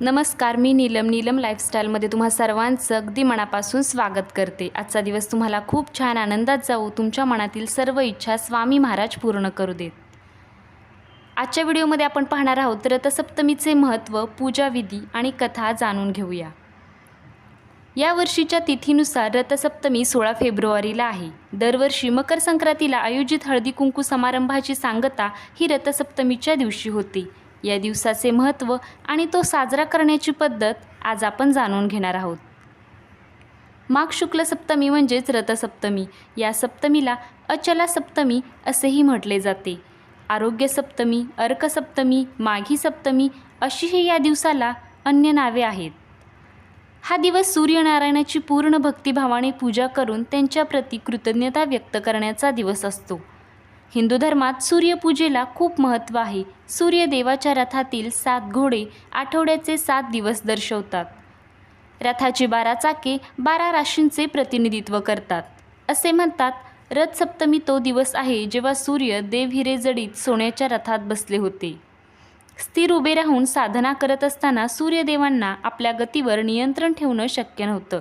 नमस्कार मी नीलम. नीलम लाईफस्टाईलमध्ये तुम्हा सर्वांचं अगदी मनापासून स्वागत करते. आजचा दिवस तुम्हाला खूप छान आनंदात जाऊ तुमच्या मनातील सर्व इच्छा स्वामी महाराज पूर्ण करू देत. आजच्या व्हिडिओमध्ये आपण पाहणार आहोत रथसप्तमीचे महत्त्व पूजाविधी आणि कथा जाणून घेऊया. या वर्षीच्या तिथीनुसार रथसप्तमी सोळा फेब्रुवारीला आहे. दरवर्षी मकर संक्रांतीला आयोजित हळदी कुंकू समारंभाची सांगता ही रथसप्तमीच्या दिवशी होती. या दिवसाचे महत्त्व आणि तो साजरा करण्याची पद्धत आज आपण जाणून घेणार आहोत. माघ शुक्ल सप्तमी म्हणजेच रथसप्तमी. या सप्तमीला अचला सप्तमी असेही म्हटले जाते. आरोग्य सप्तमी अर्क सप्तमी माघी सप्तमी अशीही या दिवसाला अन्य नावे आहेत. हा दिवस सूर्यनारायणाची पूर्ण भक्तिभावाने पूजा करून त्यांच्याप्रती कृतज्ञता व्यक्त करण्याचा दिवस असतो. हिंदू धर्मात सूर्यपूजेला खूप महत्त्व आहे. सूर्यदेवाच्या रथातील सात घोडे आठवड्याचे सात दिवस दर्शवतात. रथाची बारा चाके बारा राशींचे प्रतिनिधित्व करतात. असे म्हणतात रथ सप्तमी तो दिवस आहे जेव्हा सूर्य देव हिरे जडीत सोन्याच्या रथात बसले होते. स्थिर उभे राहून साधना करत असताना सूर्यदेवांना आपल्या गतीवर नियंत्रण ठेवणं शक्य नव्हतं.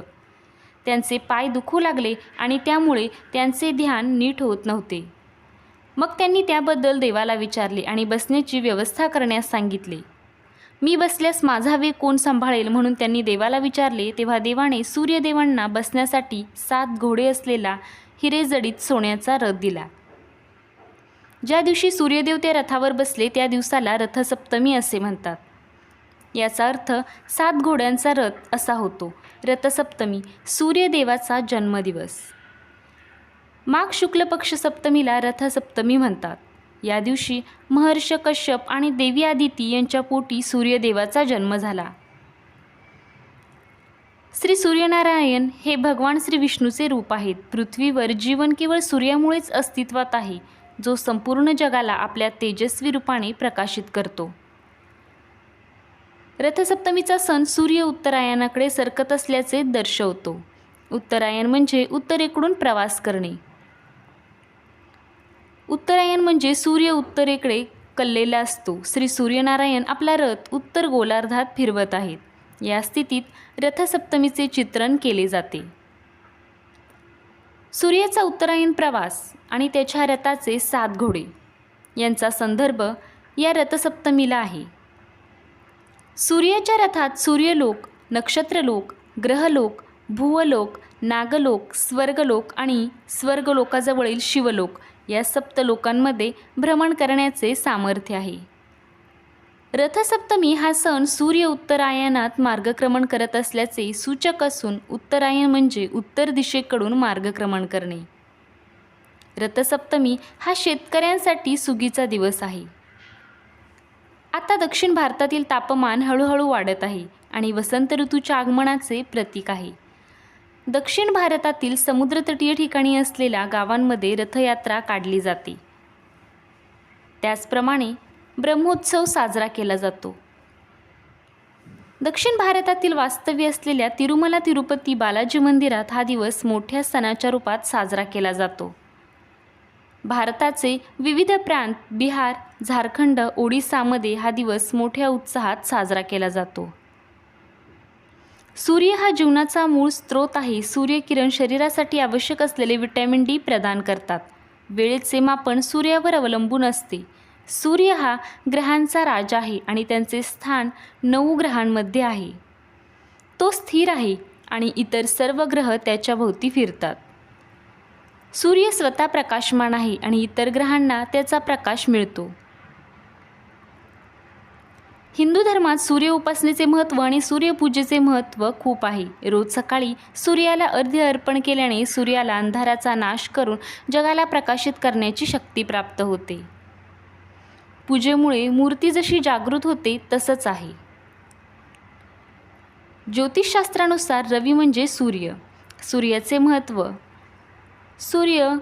त्यांचे पाय दुखू लागले आणि त्यामुळे त्यांचे ध्यान नीट होत नव्हते. मग त्यांनी त्याबद्दल देवाला विचारले आणि बसण्याची व्यवस्था करण्यास सांगितले. मी बसल्यास माझा वेग कोण सांभाळेल म्हणून त्यांनी देवाला विचारले तेव्हा देवाने सूर्यदेवांना बसण्यासाठी सात घोडे असलेला हिरेजडीत सोन्याचा रथ दिला. ज्या दिवशी सूर्यदेव त्या रथावर बसले त्या दिवसाला रथसप्तमी असे म्हणतात. याचा अर्थ सात घोड्यांचा रथ असा होतो. रथसप्तमी सूर्यदेवाचा जन्मदिवस. माघ शुक्ल पक्ष सप्तमीला रथसप्तमी म्हणतात. या दिवशी महर्ष कश्यप आणि देवी आदिती यांच्या पोटी सूर्यदेवाचा जन्म झाला. श्री सूर्यनारायण हे भगवान श्री विष्णूचे रूप आहेत. पृथ्वीवर जीवन केवळ सूर्यामुळेच अस्तित्वात आहे जो संपूर्ण जगाला आपल्या तेजस्वी रूपाने प्रकाशित करतो. रथसप्तमीचा सण सूर्य उत्तरायणाकडे सरकत असल्याचे दर्शवतो. उत्तरायण म्हणजे उत्तरेकडून प्रवास करणे. उत्तरायण म्हणजे सूर्य उत्तरेकडे कललेला असतो. श्री सूर्यनारायण आपला रथ उत्तर गोलार्धात फिरवत आहेत. या स्थितीत रथसप्तमीचे चित्रण केले जाते. सूर्याचा उत्तरायण प्रवास आणि त्याच्या रथाचे सात घोडे. यांचा संदर्भ या रथसप्तमीला आहे. सूर्याच्या रथात सूर्यलोक नक्षत्रलोक ग्रहलोक भुवलोक नागलोक स्वर्गलोक आणि स्वर्गलोकाजवळील शिवलोक या सप्तलोकांमध्ये भ्रमण करण्याचे सामर्थ्य आहे. रथसप्तमी हा सण सूर्य उत्तरायणात मार्गक्रमण करत असल्याचे सूचक असून उत्तरायण म्हणजे उत्तर दिशेकडून मार्गक्रमण करणे. रथसप्तमी हा शेतकऱ्यांसाठी सुगीचा दिवस आहे. आता दक्षिण भारतातील तापमान हळूहळू वाढत आहे आणि वसंत ऋतूच्या आगमनाचे प्रतीक आहे. दक्षिण भारतातील समुद्रतटीय ठिकाणी असलेल्या गावांमध्ये रथयात्रा काढली जाते. त्याचप्रमाणे ब्रह्मोत्सव साजरा केला जातो. दक्षिण भारतातील वास्तव्य असलेल्या तिरुमला तिरुपती बालाजी मंदिरात हा दिवस मोठ्या सणाच्या रूपात साजरा केला जातो. भारताचे विविध प्रांत बिहार झारखंड ओडिसामध्ये हा दिवस मोठ्या उत्साहात साजरा केला जातो. सूर्य हा जीवनाचा मूळ स्रोत आहे. सूर्यकिरण शरीरासाठी आवश्यक असलेले विटॅमिन डी प्रदान करतात. वेळेचे मापन सूर्यावर अवलंबून असते. सूर्य हा ग्रहांचा राजा आहे आणि त्यांचे स्थान नऊ ग्रहांमध्ये आहे. तो स्थिर आहे आणि इतर सर्व ग्रह त्याच्या भोवती फिरतात. सूर्य स्वतः प्रकाशमान आहे आणि इतर ग्रहांना त्याचा प्रकाश मिळतो. हिंदू धर्मात सूर्य उपासनेचे महत्त्व आणि सूर्यपूजेचे महत्त्व खूप आहे. रोज सकाळी सूर्याला अर्ध्य अर्पण केल्याने सूर्याला अंधाराचा नाश करून जगाला प्रकाशित करण्याची शक्ती प्राप्त होते. पूजेमुळे मूर्ती जशी जागृत होते तसंच आहे. ज्योतिषशास्त्रानुसार रवी म्हणजे सूर्य. सूर्याचे महत्त्व. सूर्य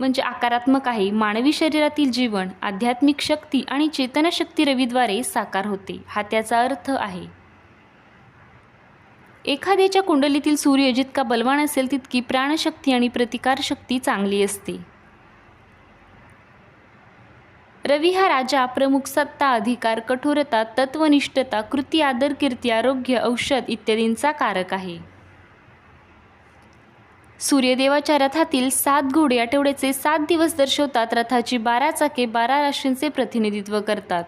म्हणजे आकारात्मक आहे. मानवी शरीरातील जीवन आध्यात्मिक शक्ती आणि चेतनशक्ती रवीद्वारे साकार होते. हा त्याचा अर्थ आहे. एखाद्याच्या कुंडलीतील सूर्य जितका बलवान असेल तितकी प्राणशक्ती आणि प्रतिकारशक्ती चांगली असते. रवी हा राजा प्रमुख सत्ता अधिकार कठोरता तत्वनिष्ठता कृती आदर कीर्ती आरोग्य औषध इत्यादींचा कारक आहे. सूर्यदेवाच्या रथातील सात घोडे आठवड्याचे सात दिवस दर्शवतात. रथाची बारा चाके बारा राशींचे प्रतिनिधित्व करतात.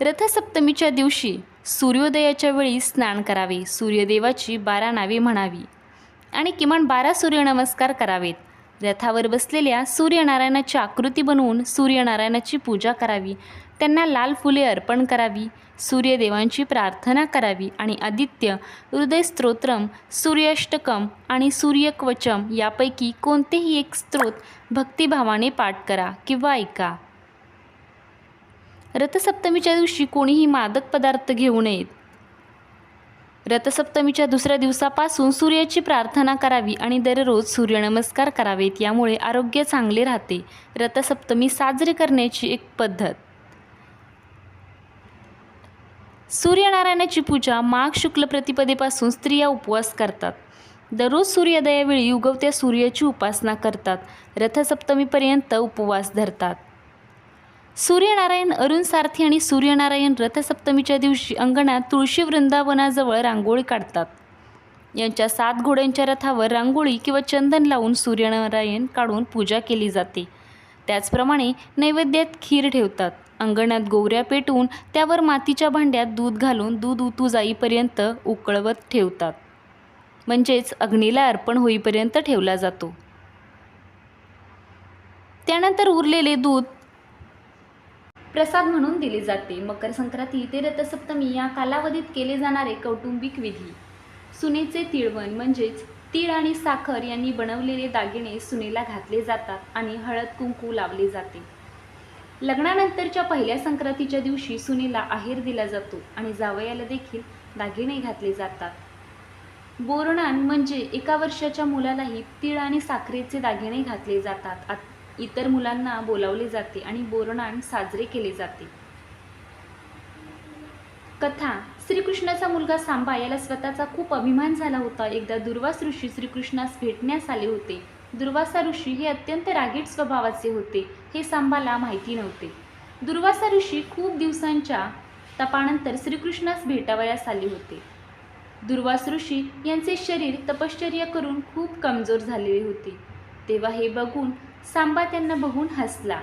रथसप्तमीच्या दिवशी सूर्योदयाच्या वेळी स्नान करावे. सूर्यदेवाची बारा नावे म्हणावी आणि किमान बारा सूर्यनमस्कार करावेत. रथावर बसलेल्या सूर्यनारायणाची आकृती बनवून सूर्यनारायणाची पूजा करावी. त्यांना लाल फुले अर्पण करावी सूर्यदेवांची प्रार्थना करावी आणि आदित्य हृदय स्तोत्रम सूर्याष्टकम आणि सूर्यकवचम यापैकी कोणतेही एक स्त्रोत भक्तिभावाने पाठ करा किंवा ऐका. रथसप्तमीच्या दिवशी कोणीही मादक पदार्थ घेऊ नयेत. रथसप्तमीच्या दुसऱ्या दिवसापासून सूर्याची प्रार्थना करावी आणि दररोज सूर्यनमस्कार करावेत. यामुळे आरोग्य चांगले राहते. रथसप्तमी साजरी करण्याची एक पद्धत. सूर्यनारायणाची पूजा माघ शुक्ल प्रतिपदेपासून स्त्रिया उपवास करतात. दररोज सूर्योदयावेळी उगवत्या सूर्याची उपासना करतात. रथसप्तमीपर्यंत उपवास धरतात. सूर्यनारायण अरुण सारथी आणि सूर्यनारायण रथसप्तमीच्या दिवशी अंगणात तुळशी वृंदावनाजवळ रांगोळी काढतात. यांच्या सात घोड्यांच्या रथावर रांगोळी किंवा चंदन लावून सूर्यनारायण काढून पूजा केली जाते. त्याचप्रमाणे नैवेद्यात खीर ठेवतात. अंगणात गोवऱ्या पेटवून त्यावर मातीच्या भांड्यात दूध घालून दूध उतू जाईपर्यंत उकळवत ठेवतात. म्हणजेच अग्नीला अर्पण होईपर्यंत ठेवला जातो. त्यानंतर उरलेले दूध प्रसाद म्हणून दिले जाते. मकर संक्रांती ते रथसप्तमी या कालावधीत केले जाणारे कौटुंबिक विधी. सुनेचे तिळवण म्हणजेच तीळ आणि साखर यांनी बनवलेले दागिने सुनेला घातले जातात आणि हळद कुंकू लावले जाते. लग्नानंतरच्या पहिल्या संक्रांतीच्या दिवशी सुनेला आहेर दिला जातो आणि जावयाला देखील दागिने घातले जातात. बोरणान म्हणजे एका वर्षाच्या मुलालाही तीळ आणि साखरेचे दागिने घातले जातात. आत- इतर मुलांना बोलावले जाते आणि बोरणान साजरे केले जाते. कथा श्रीकृष्णाचा मुलगा सांबा याला स्वतःचा खूप अभिमान झाला होता. एकदा दुर्वास ऋषी श्रीकृष्णास भेटण्यास आले होते. दुर्वासा ऋषी हे अत्यंत रागीट स्वभावाचे होते. हे सांबाला माहिती नव्हते. दुर्वासा ऋषी खूप दिवसांच्या तपानंतर श्रीकृष्णास भेटावयास आले होते. दुर्वास ऋषी यांचे शरीर तपश्चर्या करून खूप कमजोर झालेले होते. तेव्हा हे बघून सांबा त्यांना बघून हसला.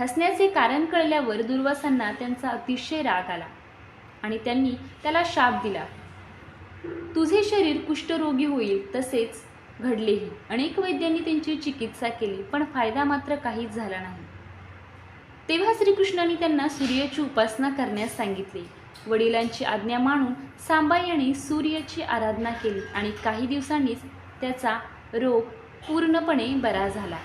हसण्याचे कारण कळल्यावर दुर्वासांना त्यांचा अतिशय राग आला आणि त्यांनी त्याला शाप दिला. तुझे शरीर कुष्ठरोगी होईल तसेच घडलेही. अनेक वैद्यांनी त्यांची चिकित्सा केली पण फायदा मात्र काहीच झाला नाही. तेव्हा श्रीकृष्णाने त्यांना सूर्याची उपासना करण्यास सांगितले. वडिलांची आज्ञा मानून सांबा यांनी सूर्याची आराधना केली आणि काही दिवसांनीच त्याचा रोग पूर्णपणे बरा झाला.